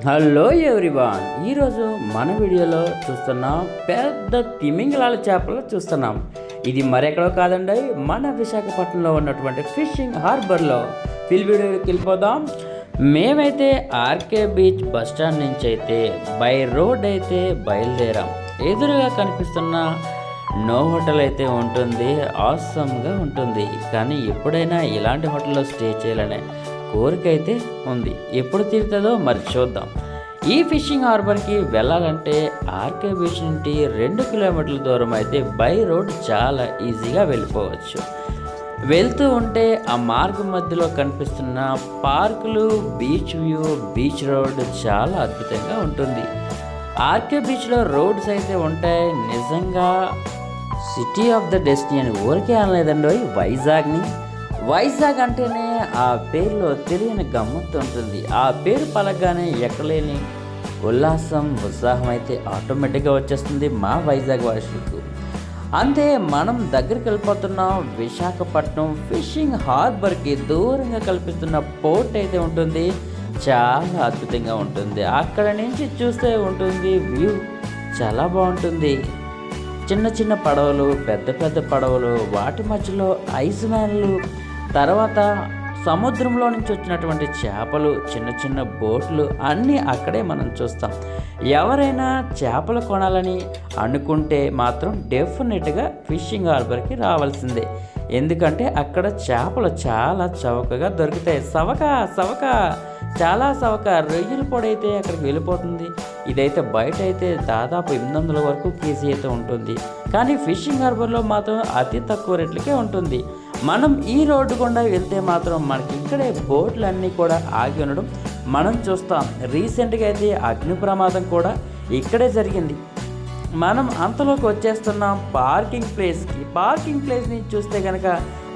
Hello everyone ఈరోజు మన వీడియోలో చూస్తున్నాం పెద్ద తిమింగలాల చేపలు చూస్తున్నాం. ఇది మరెక్కడో కాదండి మన విశాఖపట్నంలో ఉన్నటువంటి ఫిషింగ్ హార్బర్లో. ఫిల్ వీడియోకి వెళ్ళిపోదాం. మేమైతే ఆర్కే బీచ్ బస్ స్టాండ్ నుంచి అయితే బై రోడ్ అయితే బయలుదేరాం. ఎదురుగా కనిపిస్తున్న నో హోటల్ అయితే ఉంటుంది ఆసమ్గా ఉంటుంది. కానీ ఎప్పుడైనా ఇలాంటి హోటల్లో స్టే చేయాలనే కోరిక అయితే ఉంది. ఎప్పుడు తీరుతుందో మరి చూద్దాం. ఈ ఫిషింగ్ హార్బర్కి వెళ్ళాలంటే ఆర్కే బీచ్ నుండి రెండు కిలోమీటర్ల దూరం అయితే బై రోడ్ చాలా ఈజీగా వెళ్ళిపోవచ్చు. వెళ్తూ ఉంటే ఆ మార్గం మధ్యలో కనిపిస్తున్న పార్కులు బీచ్ వ్యూ బీచ్ రోడ్ చాలా అద్భుతంగా ఉంటుంది. ఆర్కే బీచ్లో రోడ్స్ అయితే ఉంటాయి. నిజంగా సిటీ ఆఫ్ ద డెస్టినీ అని ఊరికే అనలేదండి వైజాగ్ని. వైజాగ్ అంటేనే ఆ పేరులో తెలియని గమ్మత్తు ఉంటుంది. ఆ పేరు పలకగానే ఎక్కలేని ఉల్లాసం ఉత్సాహం అయితే ఆటోమేటిక్గా వచ్చేస్తుంది మా వైజాగ్ వాసులకు. అంతే మనం దగ్గరికి వెళ్ళిపోతున్నాం విశాఖపట్నం ఫిషింగ్ హార్బర్కి దూరంగా కల్పిస్తున్న పోర్ట్ అయితే ఉంటుంది. చాలా అద్భుతంగా ఉంటుంది. అక్కడ నుంచి చూస్తే ఉంటుంది వ్యూ. చాలా బాగుంటుంది. చిన్న చిన్న పడవలు పెద్ద పెద్ద పడవలు వాటి మధ్యలో ఐస్ మ్యాన్లు తర్వాత సముద్రంలో నుంచి వచ్చినటువంటి చేపలు చిన్న చిన్న బోట్లు అన్నీ అక్కడే మనం చూస్తాం. ఎవరైనా చేపలు కొనాలని అనుకుంటే మాత్రం డెఫినెట్గా ఫిషింగ్ హార్బర్కి రావాల్సిందే. ఎందుకంటే అక్కడ చేపలు చాలా చవకగా దొరుకుతాయి. సవక సవక చాలా సవక రొయ్యల పొడి అయితే అక్కడికి వెళ్ళిపోతుంది. ఇదైతే బయట అయితే దాదాపు ఎనిమిది వందల వరకు కేజీ అయితే ఉంటుంది. కానీ ఫిషింగ్ హార్బర్లో మాత్రం అతి తక్కువ రేట్లకే ఉంటుంది. మనం ఈ రోడ్డు గుండా వెళ్తే మాత్రం మనకి ఇక్కడే బోట్లు అన్నీ కూడా ఆగి ఉండడం. మనం చూస్తాం రీసెంట్గా అయితే అగ్ని ప్రమాదం కూడా ఇక్కడే జరిగింది. మనం అంతలోకి వచ్చేస్తున్నాం పార్కింగ్ ప్లేస్కి. పార్కింగ్ ప్లేస్ నుంచి చూస్తే కనుక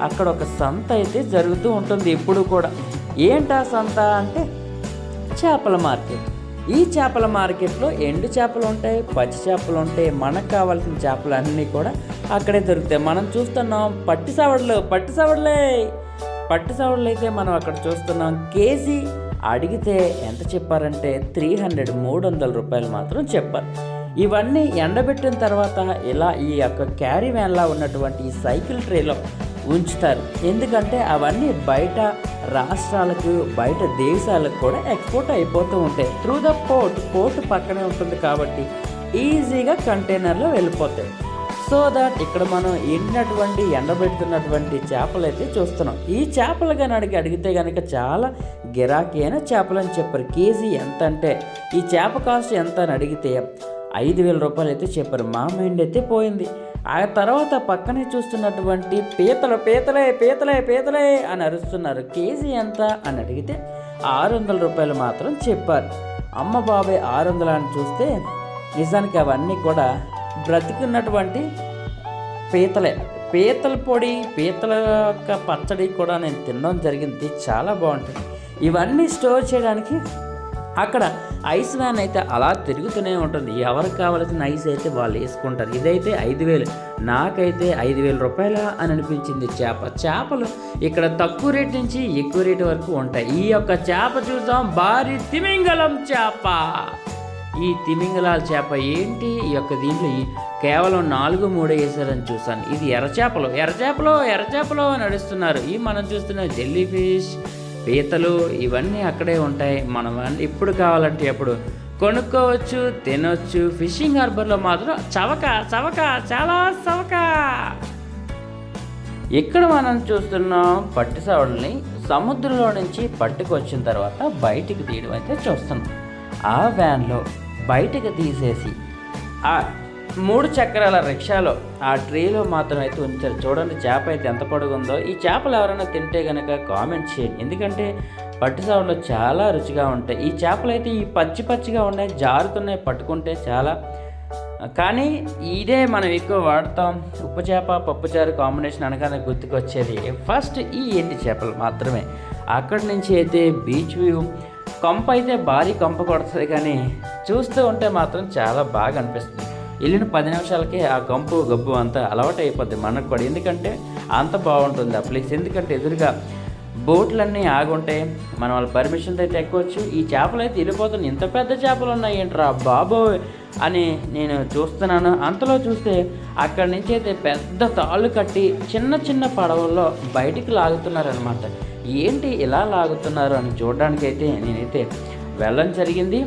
అక్కడ ఒక సంత అయితే జరుగుతూ ఉంటుంది ఎప్పుడు కూడా. ఏంటా సంత అంటే చేపల మార్కెట్. ఈ చేపల మార్కెట్లో ఎండు చేపలు ఉంటాయి పచ్చి చేపలు ఉంటాయి మనకు కావాల్సిన చేపలు అన్నీ కూడా అక్కడే దొరుకుతాయి. మనం చూస్తున్నాం పట్టి సవడలు పట్టి సవడలే. పట్టి సవడలు అయితే మనం అక్కడ చూస్తున్నాం. కేజీ అడిగితే ఎంత చెప్పారంటే త్రీ హండ్రెడ్ మూడు వందల రూపాయలు మాత్రం చెప్పారు. ఇవన్నీ ఎండబెట్టిన తర్వాత ఇలా ఈ యొక్క క్యారీ వ్యాన్లా ఉన్నటువంటి ఈ సైకిల్ ట్రేలో ఉంచుతారు. ఎందుకంటే అవన్నీ బయట రాష్ట్రాలకు బయట దేశాలకు కూడా ఎక్స్పోర్ట్ అయిపోతూ ఉంటాయి. త్రూ ద పోర్ట్ పోర్ట్ పక్కనే ఉంటుంది కాబట్టి ఈజీగా కంటైనర్లో వెళ్ళిపోతాయి. సో దాట్ ఇక్కడ మనం ఎండినటువంటి ఎండబెడుతున్నటువంటి చేపలు అయితే చూస్తున్నాం. ఈ చేపలు కానీ అడిగి అడిగితే కనుక చాలా గిరాకీ అయిన చేపలు అని చెప్పారు. కేజీ ఎంత అంటే ఈ చేప కాస్ట్ ఎంత అని అడిగితే ఐదు వేల రూపాయలు అయితే చెప్పారు. మా మైండ్ అయితే పోయింది. ఆ తర్వాత పక్కనే చూస్తున్నటువంటి పీతలు పీతలే పీతలే పీతలే అని అరుస్తున్నారు. కేజీ ఎంత అని అడిగితే ఆరు వందల రూపాయలు మాత్రం చెప్పారు. అమ్మ బాబాయ్ ఆరు వందలు అని చూస్తే నిజానికి అవన్నీ కూడా బ్రతికున్నటువంటి పీతలే. పీతల పొడి పీతల యొక్క పచ్చడి కూడా నేను తినడం జరిగింది. చాలా బాగుంటుంది ఇవన్నీ స్టోర్ చేయడానికి అక్కడ ఐస్ వ్యాన్ అయితే అలా తిరుగుతూనే ఉంటుంది. ఎవరికి కావాల్సిన ఐస్ అయితే వాళ్ళు వేసుకుంటారు. ఇదైతే ఐదు వేలు. నాకైతే ఐదు వేల రూపాయల అని అనిపించింది చేప. చేపలు ఇక్కడ తక్కువ రేట్ నుంచి ఎక్కువ రేటు వరకు ఉంటాయి. ఈ యొక్క చేప చూసాం భారీ తిమింగలం చేప. ఈ తిమింగలాల చేప ఏంటి? ఈ యొక్క దీంట్లో కేవలం నాలుగు మూడు వేసారని చూసాను ఇది ఎర్రచేపలు ఎర్రచేపలు ఎర్రచేపలు నడుస్తున్నారు. ఈ మనం చూస్తున్న జెల్లీ ఫిష్ పీతలు ఇవన్నీ అక్కడే ఉంటాయి. మనం అన్ని ఎప్పుడు కావాలంటే అప్పుడు కొనుక్కోవచ్చు తినొచ్చు. ఫిషింగ్ హార్బర్లో మాత్రం చవక చవక చాలా చవక. ఇక్కడ మనం చూస్తున్నాం పట్టు సవడల్ని సముద్రంలో నుంచి పట్టుకొచ్చిన తర్వాత బయటికి తీయడం అయితే చూస్తున్నాం. ఆ వ్యాన్లో బయటికి తీసేసి ఆ మూడు చక్రాల రిక్షాలో ఆ ట్రీలో మాత్రం అయితే ఉంచారు. చూడండి చేప అయితే ఎంత పొడుగుందో. ఈ చేపలు ఎవరైనా తింటే కనుక కామెంట్ చేయండి. ఎందుకంటే పట్టు సాగులో చాలా రుచిగా ఉంటాయి. ఈ చేపలు అయితే ఈ పచ్చి పచ్చిగా ఉన్నాయి జారుతున్నాయి పట్టుకుంటే చాలా. కానీ ఇదే మనం ఎక్కువ వాడతాం. ఉప్పు చేప పప్పుచారు కాంబినేషన్ అనగానే గుర్తుకొచ్చేది. ఫస్ట్ ఈ ఎండి చేపలు మాత్రమే. అక్కడి నుంచి అయితే బీచ్ వ్యూ కంప అయితే భారీ కంప కొడుతుంది కానీ చూస్తూ ఉంటే మాత్రం చాలా బాగా అనిపిస్తుంది. వెళ్ళిన పది నిమిషాలకే ఆ కంపు గబ్బు అంతా అలవాటు అయిపోద్ది మనకు కూడా. ఎందుకంటే అంత బాగుంటుంది ఆ ప్లేస్ ఎందుకంటే ఎదురుగా బోట్లన్నీ ఆగుంటాయి మనం వాళ్ళ పర్మిషన్తో అయితే ఎక్కవచ్చు ఈ చేపలు అయితే వెళ్ళిపోతున్నాయి ఇంత పెద్ద చేపలు ఉన్నాయి ఏంట్రా బాబో అని నేను చూస్తున్నాను. అంతలో చూస్తే అక్కడి నుంచి అయితే పెద్ద తాళ్ళు కట్టి చిన్న చిన్న పడవల్లో బయటికి లాగుతున్నారనమాట ఏంటి ఇలా లాగుతున్నారు అని చూడడానికైతే నేనైతే వెళ్ళడం జరిగింది.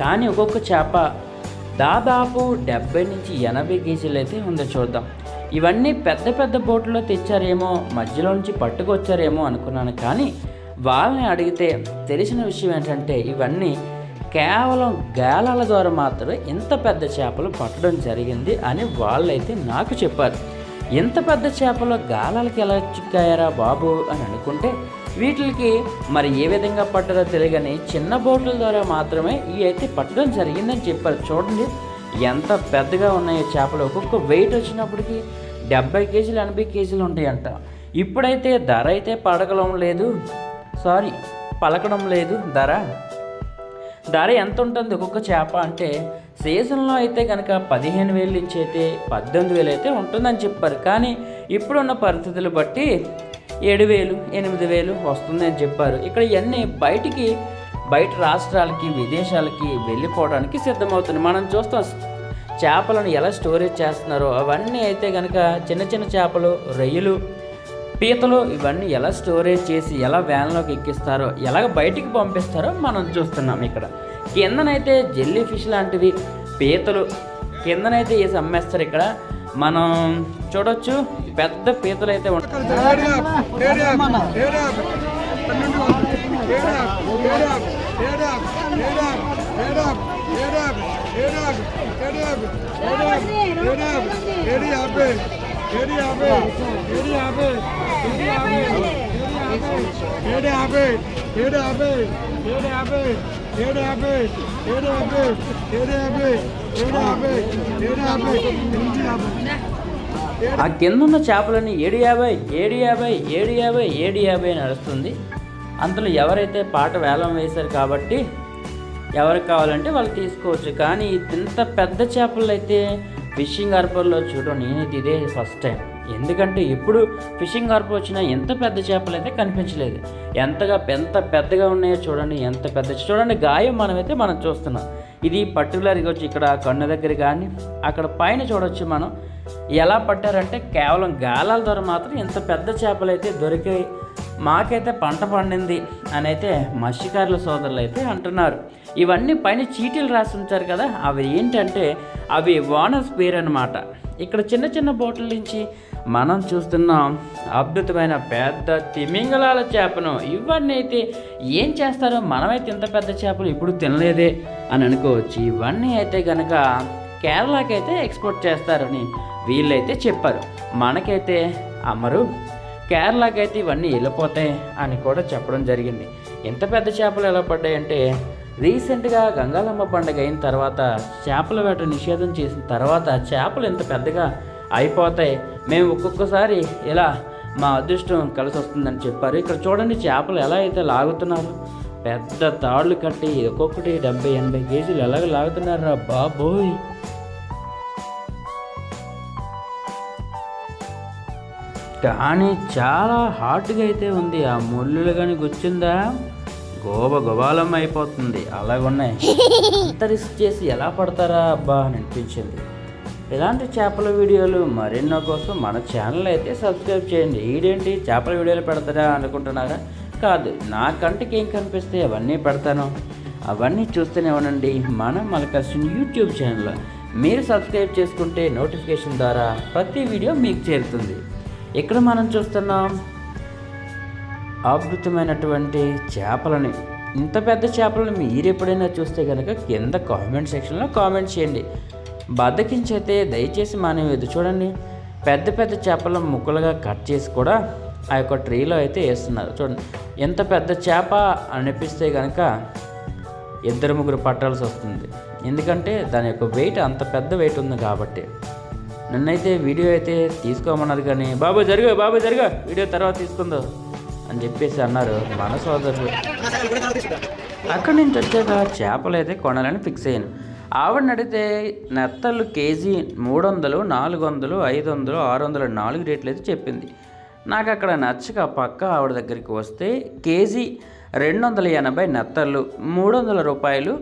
కానీ ఒక్కొక్క చేప దాదాపు డెబ్బై నుంచి ఎనభై కేజీలు అయితే ఉందో చూద్దాం. ఇవన్నీ పెద్ద పెద్ద బోట్లో తెచ్చారేమో మధ్యలో నుంచి పట్టుకొచ్చారేమో అనుకున్నాను కానీ వాళ్ళని అడిగితే తెలిసిన విషయం ఏంటంటే ఇవన్నీ కేవలం గాలాల ద్వారా మాత్రమే ఇంత పెద్ద చేపలు పట్టడం జరిగింది అని వాళ్ళైతే నాకు చెప్పారు. ఇంత పెద్ద చేపలు గాలాలకి ఎలా చిక్కాయారా బాబు అని అనుకుంటే వీటికి మరి ఏ విధంగా పట్టదో తెలియని చిన్న బోట్ల ద్వారా మాత్రమే ఇవి అయితే పట్టడం జరిగిందని చెప్పారు. చూడండి ఎంత పెద్దగా ఉన్నాయో చేపలు. ఒక్కొక్క వెయిట్ వచ్చినప్పటికీ డెబ్బై కేజీలు ఎనభై కేజీలు ఉంటాయంట. ఇప్పుడైతే ధర అయితే పడగలం లేదు. సారీ పలకడం లేదు ధర. ధర ఎంత ఉంటుంది ఒక్కొక్క చేప అంటే సీజన్లో అయితే కనుక పదిహేను వేలు నుంచి అయితే పద్దెనిమిది వేలు అయితే ఉంటుందని చెప్పారు. కానీ ఇప్పుడున్న పరిస్థితులు బట్టి ఏడు వేలు ఎనిమిది వేలు వస్తుందని చెప్పారు. ఇక్కడ ఇవన్నీ బయటికి బయట రాష్ట్రాలకి విదేశాలకి వెళ్ళిపోవడానికి సిద్ధమవుతుంది మనం చూస్తాం చేపలను ఎలా స్టోరేజ్ చేస్తున్నారో అవన్నీ అయితే కనుక చిన్న చిన్న చేపలు రొయ్యలు పీతలు ఇవన్నీ ఎలా స్టోరేజ్ చేసి ఎలా వ్యాన్లోకి ఎక్కిస్తారో ఎలా బయటికి పంపిస్తారో మనం చూస్తున్నాం ఇక్కడ. కిందనైతే జెల్లీ ఫిష్ లాంటివి పీతలు కిందనైతే వేసి అమ్మేస్తారు ఇక్కడ. మనం చూడొచ్చు పెద్ద పీతలు అయితే ఉంటాయి ఆ కింద ఉన్న చేపలని ఏడు యాభై ఏడు యాభై ఏడు యాభై ఏడు యాభై నడుస్తుంది అందులో ఎవరైతే పాట వేలం వేశారు కాబట్టి ఎవరికి కావాలంటే వాళ్ళు తీసుకోవచ్చు. కానీ ఇంత పెద్ద చేపలు అయితే ఫిషింగ్ హార్బర్లో చూడడం నేనైతే ఇదే ఫస్ట్ టైం. ఎందుకంటే ఎప్పుడు ఫిషింగ్ హార్బర్ వచ్చినా ఎంత పెద్ద చేపలు అయితే కనిపించలేదు. ఎంతగా ఎంత పెద్దగా ఉన్నాయో చూడండి ఎంత పెద్ద చూడండి గాయం మనమైతే మనం చూస్తున్నాం. ఇది పర్టికులర్గా వచ్చి ఇక్కడ కన్ను దగ్గర కానీ అక్కడ పైన చూడొచ్చు మనం. ఎలా పట్టారంటే కేవలం గాలాల ద్వారా మాత్రం ఇంత పెద్ద చేపలు అయితే దొరికాయి. మాకైతే పంట పండింది అని అయితే మత్స్యకారుల సోదరులు అయితే అంటున్నారు. ఇవన్నీ పైన చీటీలు రాసి ఉంచారు కదా అవి ఏంటంటే అవి వానస్ పేరు అనమాట ఇక్కడ చిన్న చిన్న బోట్ల నుంచి మనం చూస్తున్నాం అద్భుతమైన పెద్ద తిమింగలాల చేపను ఇవన్నీ అయితే ఏం చేస్తారో మనమైతే ఇంత పెద్ద చేపలు ఇప్పుడు తినలేదే అని అనుకోవచ్చు. ఇవన్నీ అయితే కనుక కేరళకి అయితే ఎక్స్పోర్ట్ చేస్తారని వీళ్ళైతే చెప్పారు. మనకైతే అమ్మరు కేరళకి అయితే ఇవన్నీ వెళ్ళిపోతాయి అని కూడా చెప్పడం జరిగింది. ఎంత పెద్ద చేపలు ఎలా పడ్డాయంటే రీసెంట్గా గంగాలమ్మ పండుగ అయిన తర్వాత చేపల వేట నిషేధం చేసిన తర్వాత చేపలు ఎంత పెద్దగా అయిపోతాయి. మేము ఒక్కొక్కసారి ఇలా మా అదృష్టం కలిసి వస్తుందని చెప్పారు. ఇక్కడ చూడండి చేపలు ఎలా అయితే లాగుతున్నారు. పెద్ద తాళ్ళు కట్టి ఒక్కొక్కటి డెబ్బై ఎనభై కేజీలు ఎలాగ లాగుతున్నారు బాబోయ్. కానీ చాలా హార్డ్గా అయితే ఉంది. ఆ ముళ్ళులు కానీ గుచ్చిందా? గోబ గోబాలం అయిపోతుంది. అలాగున్నాయి అంత రిస్క్ చేసి ఎలా పడతారా అబ్బా అని అనిపించింది. ఇలాంటి చేపల వీడియోలు మరెన్నో కోసం మన ఛానల్ అయితే సబ్స్క్రైబ్ చేయండి. ఈడేంటి చేపల వీడియోలు పెడతారా అనుకుంటున్నారా? కాదు నా కంటికి ఏం కనిపిస్తే అవన్నీ పెడతాను. అవన్నీ చూస్తూనే ఉండండి మన మలకృష్ణ యూట్యూబ్ ఛానల్. మీరు సబ్స్క్రైబ్ చేసుకుంటే నోటిఫికేషన్ ద్వారా ప్రతి వీడియో మీకు చేరుతుంది. ఇక్కడ మనం చూస్తున్నాం అద్భుతమైనటువంటి చేపలని ఇంత పెద్ద చేపలను మీరు ఎప్పుడైనా చూస్తే కనుక కింద కామెంట్ సెక్షన్లో కామెంట్ చేయండి. బద్దకించైతే దయచేసి మానేవేది చూడండి పెద్ద పెద్ద చేపలను ముక్కలుగా కట్ చేసి కూడా ఆ యొక్క ట్రీలో అయితే వేస్తున్నారు. చూడండి ఎంత పెద్ద చేప అనిపిస్తే కనుక ఇద్దరు ముగ్గురు పట్టాల్సి వస్తుంది. ఎందుకంటే దాని యొక్క వెయిట్ అంత పెద్ద వెయిట్ ఉంది కాబట్టి. నన్నైతే వీడియో అయితే తీసుకోమన్నారు కానీ బాబు జరుగు బాబు జరుగు వీడియో తర్వాత తీసుకుందా. అని చెప్పేసి అన్నారు. మన సోదరులు అక్కడి నుంచి వచ్చాక చేపలు అయితే కొనాలని ఫిక్స్ అయ్యాను. ఆవిడని అడిగితే నెత్తలు కేజీ మూడు వందలు నాలుగు వందలు ఐదు వందలు ఆరు వందలు నాలుగు రేట్లు అయితే చెప్పింది. నాకు అక్కడ నచ్చక పక్క ఆవిడ దగ్గరికి వస్తే కేజీ రెండు వందల ఎనభై నెత్తళ్ళు మూడు వందల రూపాయలు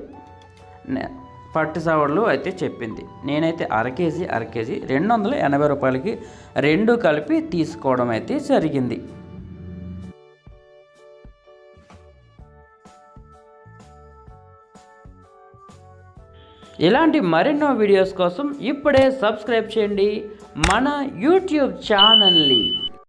నె- పట్టు సవడలు అయితే చెప్పింది. నేనైతే అర కేజీ అర కేజీ రెండు వందల ఎనభై రూపాయలకి రెండు కలిపి తీసుకోవడం అయితే జరిగింది. ఇలాంటి మరెన్నో వీడియోస్ కోసం ఇప్పుడే సబ్స్క్రైబ్ చేయండి మన యూట్యూబ్ ఛానల్ని.